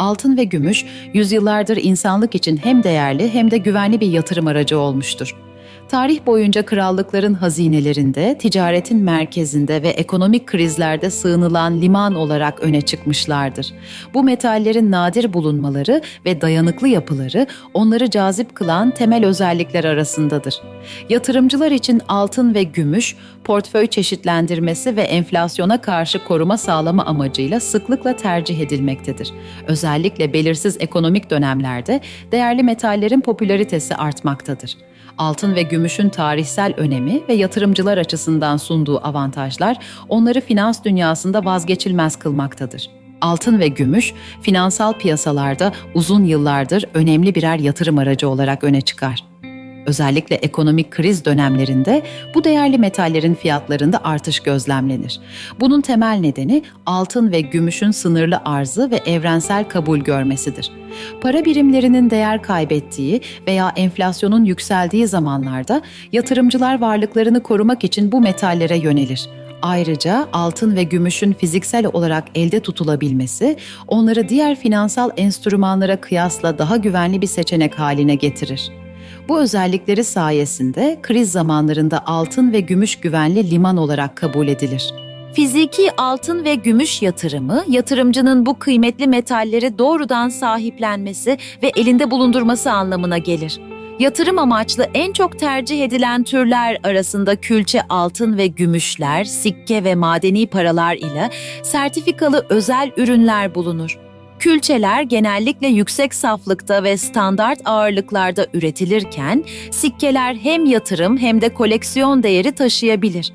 Altın ve gümüş yüzyıllardır insanlık için hem değerli hem de güvenli bir yatırım aracı olmuştur. Tarih boyunca krallıkların hazinelerinde, ticaretin merkezinde ve ekonomik krizlerde sığınılan liman olarak öne çıkmışlardır. Bu metallerin nadir bulunmaları ve dayanıklı yapıları onları cazip kılan temel özellikler arasındadır. Yatırımcılar için altın ve gümüş, portföy çeşitlendirmesi ve enflasyona karşı koruma sağlama amacıyla sıklıkla tercih edilmektedir. Özellikle belirsiz ekonomik dönemlerde değerli metallerin popülaritesi artmaktadır altın ve gümüşün tarihsel önemi ve yatırımcılar açısından sunduğu avantajlar onları finans dünyasında vazgeçilmez kılmaktadır. Altın ve gümüş finansal piyasalarda uzun yıllardır önemli birer yatırım aracı olarak öne çıkar. Özellikle ekonomik kriz dönemlerinde bu değerli metallerin fiyatlarında artış gözlemlenir. Bunun temel nedeni altın ve gümüşün sınırlı arzı ve evrensel kabul görmesidir. Para birimlerinin değer kaybettiği veya enflasyonun yükseldiği zamanlarda yatırımcılar varlıklarını korumak için bu metallere yönelir. Ayrıca altın ve gümüşün fiziksel olarak elde tutulabilmesi onları diğer finansal enstrümanlara kıyasla daha güvenli bir seçenek haline getirir. Bu özellikleri sayesinde kriz zamanlarında altın ve gümüş güvenli liman olarak kabul edilir. Fiziki altın ve gümüş yatırımı, yatırımcının bu kıymetli metalleri doğrudan sahiplenmesi ve elinde bulundurması anlamına gelir. Yatırım amaçlı en çok tercih edilen türler arasında külçe altın ve gümüşler, sikke ve madeni paralar ile sertifikalı özel ürünler bulunur. Külçeler genellikle yüksek saflıkta ve standart ağırlıklarda üretilirken, sikkeler hem yatırım hem de koleksiyon değeri taşıyabilir.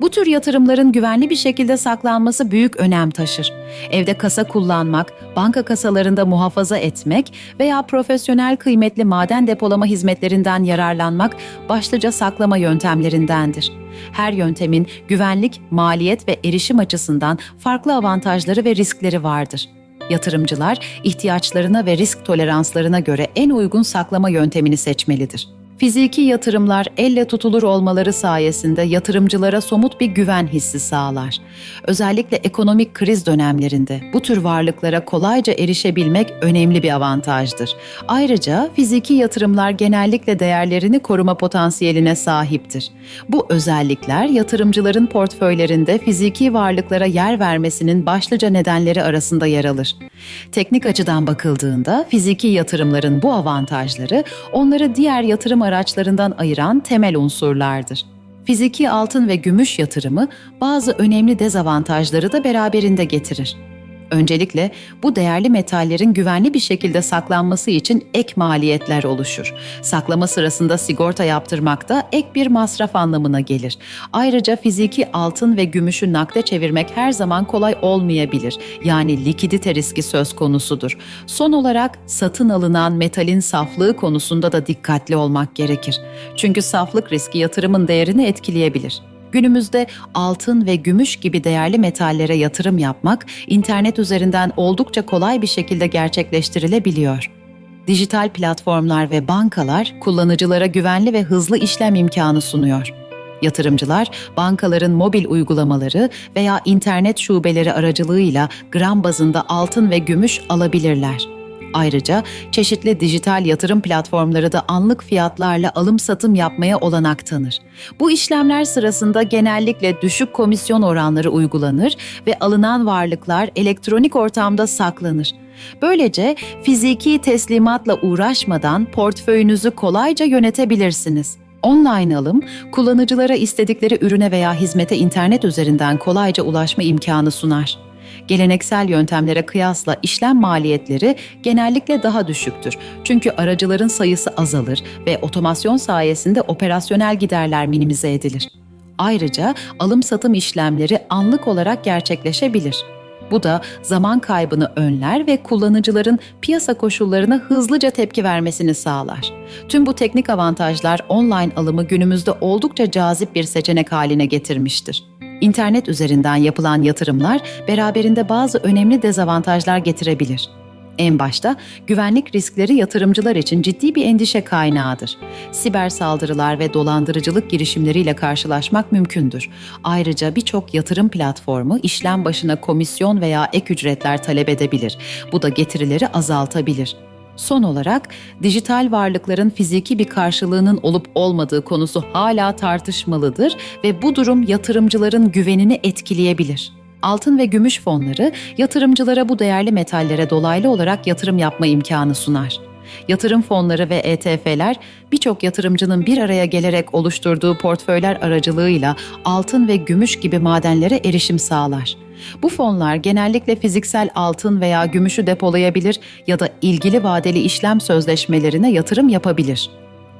Bu tür yatırımların güvenli bir şekilde saklanması büyük önem taşır. Evde kasa kullanmak, banka kasalarında muhafaza etmek veya profesyonel kıymetli maden depolama hizmetlerinden yararlanmak başlıca saklama yöntemlerindendir. Her yöntemin güvenlik, maliyet ve erişim açısından farklı avantajları ve riskleri vardır. Yatırımcılar ihtiyaçlarına ve risk toleranslarına göre en uygun saklama yöntemini seçmelidir. Fiziki yatırımlar elle tutulur olmaları sayesinde yatırımcılara somut bir güven hissi sağlar. Özellikle ekonomik kriz dönemlerinde bu tür varlıklara kolayca erişebilmek önemli bir avantajdır. Ayrıca fiziki yatırımlar genellikle değerlerini koruma potansiyeline sahiptir. Bu özellikler yatırımcıların portföylerinde fiziki varlıklara yer vermesinin başlıca nedenleri arasında yer alır. Teknik açıdan bakıldığında fiziki yatırımların bu avantajları onları diğer yatırım araçlarından ayıran temel unsurlardır. Fiziki altın ve gümüş yatırımı bazı önemli dezavantajları da beraberinde getirir. Öncelikle bu değerli metallerin güvenli bir şekilde saklanması için ek maliyetler oluşur. Saklama sırasında sigorta yaptırmak da ek bir masraf anlamına gelir. Ayrıca fiziki altın ve gümüşü nakde çevirmek her zaman kolay olmayabilir. Yani likidite riski söz konusudur. Son olarak satın alınan metalin saflığı konusunda da dikkatli olmak gerekir. Çünkü saflık riski yatırımın değerini etkileyebilir. Günümüzde altın ve gümüş gibi değerli metallere yatırım yapmak internet üzerinden oldukça kolay bir şekilde gerçekleştirilebiliyor. Dijital platformlar ve bankalar kullanıcılara güvenli ve hızlı işlem imkanı sunuyor. Yatırımcılar bankaların mobil uygulamaları veya internet şubeleri aracılığıyla gram bazında altın ve gümüş alabilirler. Ayrıca çeşitli dijital yatırım platformları da anlık fiyatlarla alım satım yapmaya olanak tanır. Bu işlemler sırasında genellikle düşük komisyon oranları uygulanır ve alınan varlıklar elektronik ortamda saklanır. Böylece fiziki teslimatla uğraşmadan portföyünüzü kolayca yönetebilirsiniz. Online alım, kullanıcılara istedikleri ürüne veya hizmete internet üzerinden kolayca ulaşma imkanı sunar. Geleneksel yöntemlere kıyasla işlem maliyetleri genellikle daha düşüktür. Çünkü aracıların sayısı azalır ve otomasyon sayesinde operasyonel giderler minimize edilir. Ayrıca alım-satım işlemleri anlık olarak gerçekleşebilir. Bu da zaman kaybını önler ve kullanıcıların piyasa koşullarına hızlıca tepki vermesini sağlar. Tüm bu teknik avantajlar online alımı günümüzde oldukça cazip bir seçenek haline getirmiştir. İnternet üzerinden yapılan yatırımlar beraberinde bazı önemli dezavantajlar getirebilir. En başta güvenlik riskleri yatırımcılar için ciddi bir endişe kaynağıdır. Siber saldırılar ve dolandırıcılık girişimleriyle karşılaşmak mümkündür. Ayrıca birçok yatırım platformu işlem başına komisyon veya ek ücretler talep edebilir. Bu da getirileri azaltabilir. Son olarak dijital varlıkların fiziki bir karşılığının olup olmadığı konusu hala tartışmalıdır ve bu durum yatırımcıların güvenini etkileyebilir. Altın ve gümüş fonları yatırımcılara bu değerli metallere dolaylı olarak yatırım yapma imkanı sunar. Yatırım fonları ve ETF'ler birçok yatırımcının bir araya gelerek oluşturduğu portföyler aracılığıyla altın ve gümüş gibi madenlere erişim sağlar. Bu fonlar genellikle fiziksel altın veya gümüşü depolayabilir ya da ilgili vadeli işlem sözleşmelerine yatırım yapabilir.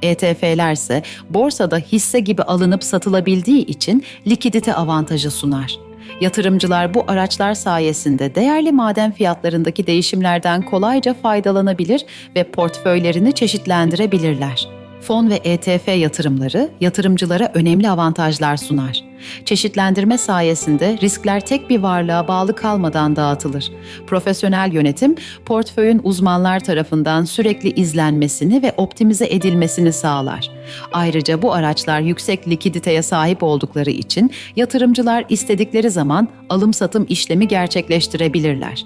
ETF'ler ise borsada hisse gibi alınıp satılabildiği için likidite avantajı sunar. Yatırımcılar bu araçlar sayesinde değerli maden fiyatlarındaki değişimlerden kolayca faydalanabilir ve portföylerini çeşitlendirebilirler. Fon ve ETF yatırımları yatırımcılara önemli avantajlar sunar. Çeşitlendirme sayesinde riskler tek bir varlığa bağlı kalmadan dağıtılır. Profesyonel yönetim, portföyün uzmanlar tarafından sürekli izlenmesini ve optimize edilmesini sağlar. Ayrıca bu araçlar yüksek likiditeye sahip oldukları için yatırımcılar istedikleri zaman alım-satım işlemi gerçekleştirebilirler.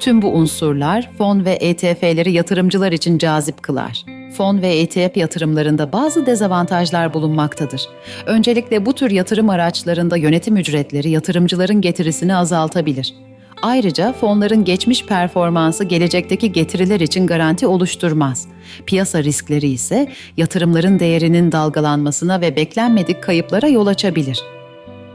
Tüm bu unsurlar fon ve ETF'leri yatırımcılar için cazip kılar. Fon ve ETF yatırımlarında bazı dezavantajlar bulunmaktadır. Öncelikle bu tür yatırım araçlarında yönetim ücretleri yatırımcıların getirisini azaltabilir. Ayrıca fonların geçmiş performansı gelecekteki getiriler için garanti oluşturmaz. Piyasa riskleri ise yatırımların değerinin dalgalanmasına ve beklenmedik kayıplara yol açabilir.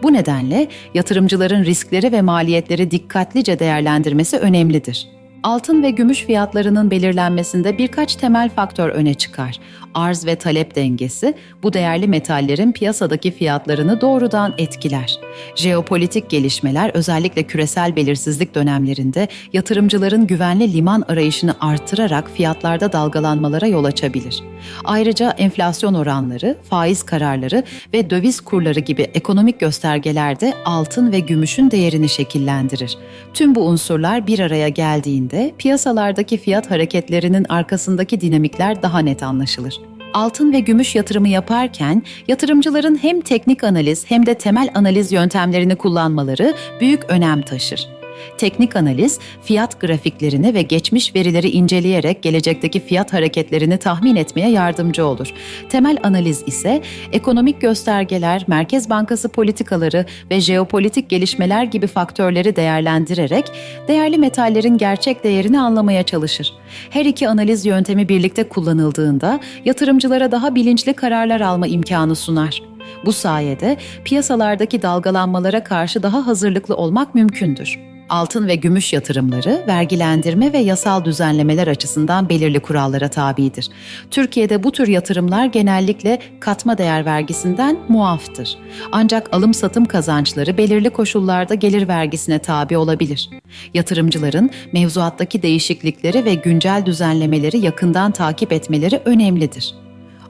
Bu nedenle yatırımcıların riskleri ve maliyetleri dikkatlice değerlendirmesi önemlidir. Altın ve gümüş fiyatlarının belirlenmesinde birkaç temel faktör öne çıkar. Arz ve talep dengesi bu değerli metallerin piyasadaki fiyatlarını doğrudan etkiler. Jeopolitik gelişmeler özellikle küresel belirsizlik dönemlerinde yatırımcıların güvenli liman arayışını artırarak fiyatlarda dalgalanmalara yol açabilir. Ayrıca enflasyon oranları, faiz kararları ve döviz kurları gibi ekonomik göstergeler de altın ve gümüşün değerini şekillendirir. Tüm bu unsurlar bir araya geldiğinde piyasalardaki fiyat hareketlerinin arkasındaki dinamikler daha net anlaşılır. Altın ve gümüş yatırımı yaparken yatırımcıların hem teknik analiz hem de temel analiz yöntemlerini kullanmaları büyük önem taşır. Teknik analiz, fiyat grafiklerini ve geçmiş verileri inceleyerek gelecekteki fiyat hareketlerini tahmin etmeye yardımcı olur. Temel analiz ise ekonomik göstergeler, Merkez Bankası politikaları ve jeopolitik gelişmeler gibi faktörleri değerlendirerek değerli metallerin gerçek değerini anlamaya çalışır. Her iki analiz yöntemi birlikte kullanıldığında yatırımcılara daha bilinçli kararlar alma imkanı sunar. Bu sayede piyasalardaki dalgalanmalara karşı daha hazırlıklı olmak mümkündür. Altın ve gümüş yatırımları vergilendirme ve yasal düzenlemeler açısından belirli kurallara tabidir. Türkiye'de bu tür yatırımlar genellikle katma değer vergisinden muaftır. Ancak alım-satım kazançları belirli koşullarda gelir vergisine tabi olabilir. Yatırımcıların mevzuattaki değişiklikleri ve güncel düzenlemeleri yakından takip etmeleri önemlidir.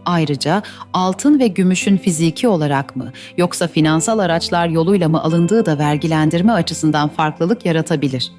Ayrıca altın ve gümüşün fiziki olarak mı yoksa finansal araçlar yoluyla mı alındığı da vergilendirme açısından farklılık yaratabilir.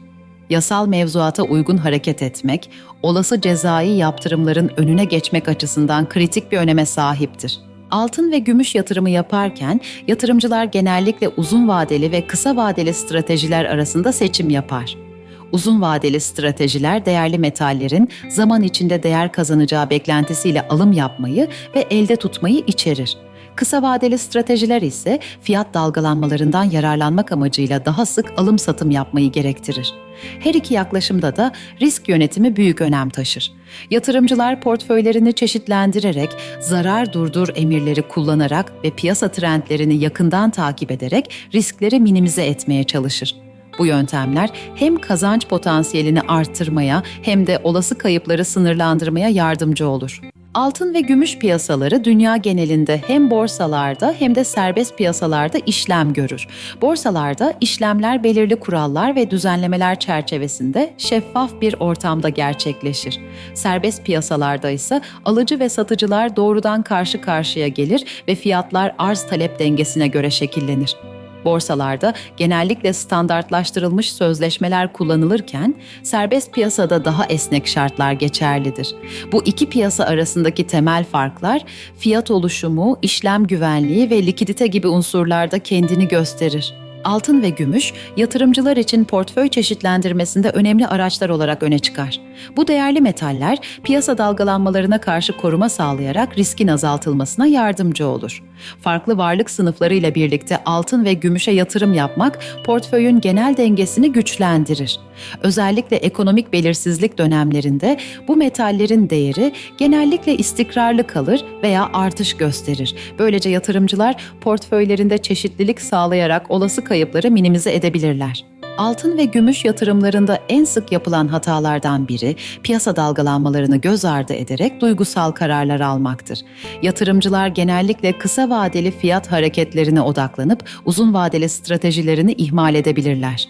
Yasal mevzuata uygun hareket etmek, olası cezai yaptırımların önüne geçmek açısından kritik bir öneme sahiptir. Altın ve gümüş yatırımı yaparken yatırımcılar genellikle uzun vadeli ve kısa vadeli stratejiler arasında seçim yapar. Uzun vadeli stratejiler değerli metallerin zaman içinde değer kazanacağı beklentisiyle alım yapmayı ve elde tutmayı içerir. Kısa vadeli stratejiler ise fiyat dalgalanmalarından yararlanmak amacıyla daha sık alım satım yapmayı gerektirir. Her iki yaklaşımda da risk yönetimi büyük önem taşır. Yatırımcılar portföylerini çeşitlendirerek, zarar durdur emirleri kullanarak ve piyasa trendlerini yakından takip ederek riskleri minimize etmeye çalışır. Bu yöntemler hem kazanç potansiyelini arttırmaya hem de olası kayıpları sınırlandırmaya yardımcı olur. Altın ve gümüş piyasaları dünya genelinde hem borsalarda hem de serbest piyasalarda işlem görür. Borsalarda işlemler belirli kurallar ve düzenlemeler çerçevesinde şeffaf bir ortamda gerçekleşir. Serbest piyasalarda ise alıcı ve satıcılar doğrudan karşı karşıya gelir ve fiyatlar arz talep dengesine göre şekillenir. Borsalarda genellikle standartlaştırılmış sözleşmeler kullanılırken serbest piyasada daha esnek şartlar geçerlidir. Bu iki piyasa arasındaki temel farklar fiyat oluşumu, işlem güvenliği ve likidite gibi unsurlarda kendini gösterir. Altın ve gümüş, yatırımcılar için portföy çeşitlendirmesinde önemli araçlar olarak öne çıkar. Bu değerli metaller, piyasa dalgalanmalarına karşı koruma sağlayarak riskin azaltılmasına yardımcı olur. Farklı varlık sınıflarıyla birlikte altın ve gümüşe yatırım yapmak, portföyün genel dengesini güçlendirir. Özellikle ekonomik belirsizlik dönemlerinde bu metallerin değeri genellikle istikrarlı kalır veya artış gösterir. Böylece yatırımcılar portföylerinde çeşitlilik sağlayarak olası kayıpları minimize edebilirler. Altın ve gümüş yatırımlarında en sık yapılan hatalardan biri piyasa dalgalanmalarını göz ardı ederek duygusal kararlar almaktır. Yatırımcılar genellikle kısa vadeli fiyat hareketlerine odaklanıp uzun vadeli stratejilerini ihmal edebilirler.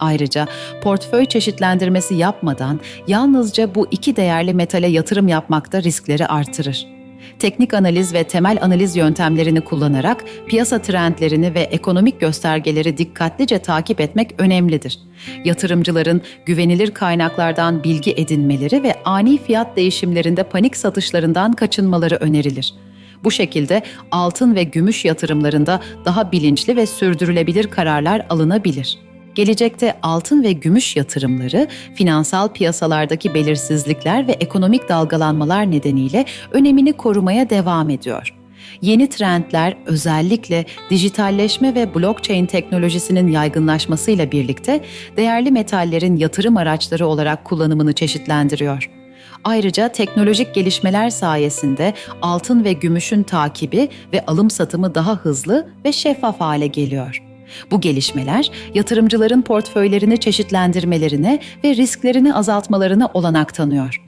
Ayrıca portföy çeşitlendirmesi yapmadan yalnızca bu iki değerli metale yatırım yapmak da riskleri artırır. Teknik analiz ve temel analiz yöntemlerini kullanarak piyasa trendlerini ve ekonomik göstergeleri dikkatlice takip etmek önemlidir. Yatırımcıların güvenilir kaynaklardan bilgi edinmeleri ve ani fiyat değişimlerinde panik satışlarından kaçınmaları önerilir. Bu şekilde altın ve gümüş yatırımlarında daha bilinçli ve sürdürülebilir kararlar alınabilir. Gelecekte altın ve gümüş yatırımları finansal piyasalardaki belirsizlikler ve ekonomik dalgalanmalar nedeniyle önemini korumaya devam ediyor. Yeni trendler özellikle dijitalleşme ve blockchain teknolojisinin yaygınlaşmasıyla birlikte değerli metallerin yatırım araçları olarak kullanımını çeşitlendiriyor. Ayrıca teknolojik gelişmeler sayesinde altın ve gümüşün takibi ve alım satımı daha hızlı ve şeffaf hale geliyor. Bu gelişmeler yatırımcıların portföylerini çeşitlendirmelerine ve risklerini azaltmalarına olanak tanıyor.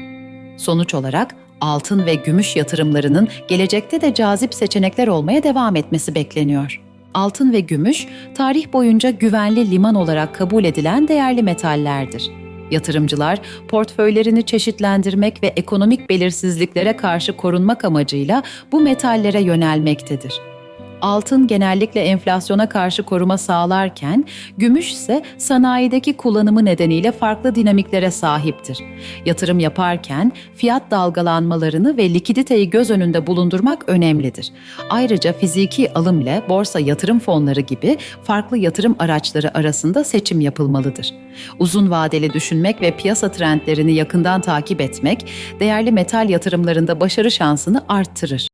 Sonuç olarak altın ve gümüş yatırımlarının gelecekte de cazip seçenekler olmaya devam etmesi bekleniyor. Altın ve gümüş, tarih boyunca güvenli liman olarak kabul edilen değerli metallerdir. Yatırımcılar portföylerini çeşitlendirmek ve ekonomik belirsizliklere karşı korunmak amacıyla bu metallere yönelmektedir. Altın genellikle enflasyona karşı koruma sağlarken, gümüş ise sanayideki kullanımı nedeniyle farklı dinamiklere sahiptir. Yatırım yaparken fiyat dalgalanmalarını ve likiditeyi göz önünde bulundurmak önemlidir. Ayrıca fiziki alım ile borsa yatırım fonları gibi farklı yatırım araçları arasında seçim yapılmalıdır. Uzun vadeli düşünmek ve piyasa trendlerini yakından takip etmek, değerli metal yatırımlarında başarı şansını arttırır.